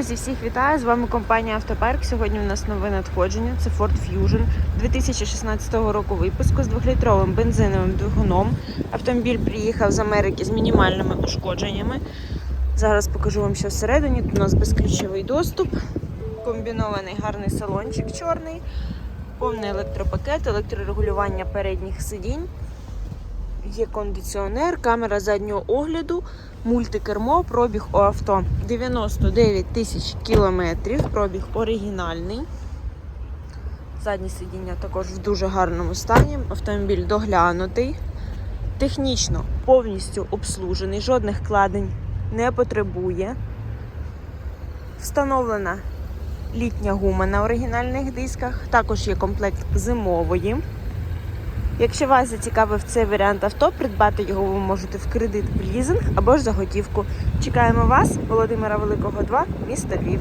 Друзі, всіх вітаю! З вами компанія Автопарк. Сьогодні у нас нове надходження. Це Ford Fusion 2016 року випуску з 2-літровим бензиновим двигуном. Автомобіль приїхав з Америки з мінімальними ушкодженнями. Зараз покажу вам, що всередині. Тут у нас безключовий доступ, комбінований гарний салончик чорний, повний електропакет, електрорегулювання передніх сидінь. Є кондиціонер, камера заднього огляду, мультикермо, пробіг у авто 99 тисяч кілометрів, пробіг оригінальний. Заднє сидіння також в дуже гарному стані. Автомобіль доглянутий, технічно повністю обслужений, жодних кладень не потребує. Встановлена літня гума на оригінальних дисках, також є комплект зимової. Якщо вас зацікавив цей варіант авто, придбати його ви можете в кредит, в лізинг або ж за готівку. Чекаємо вас, Володимира Великого, 2, місто Львів.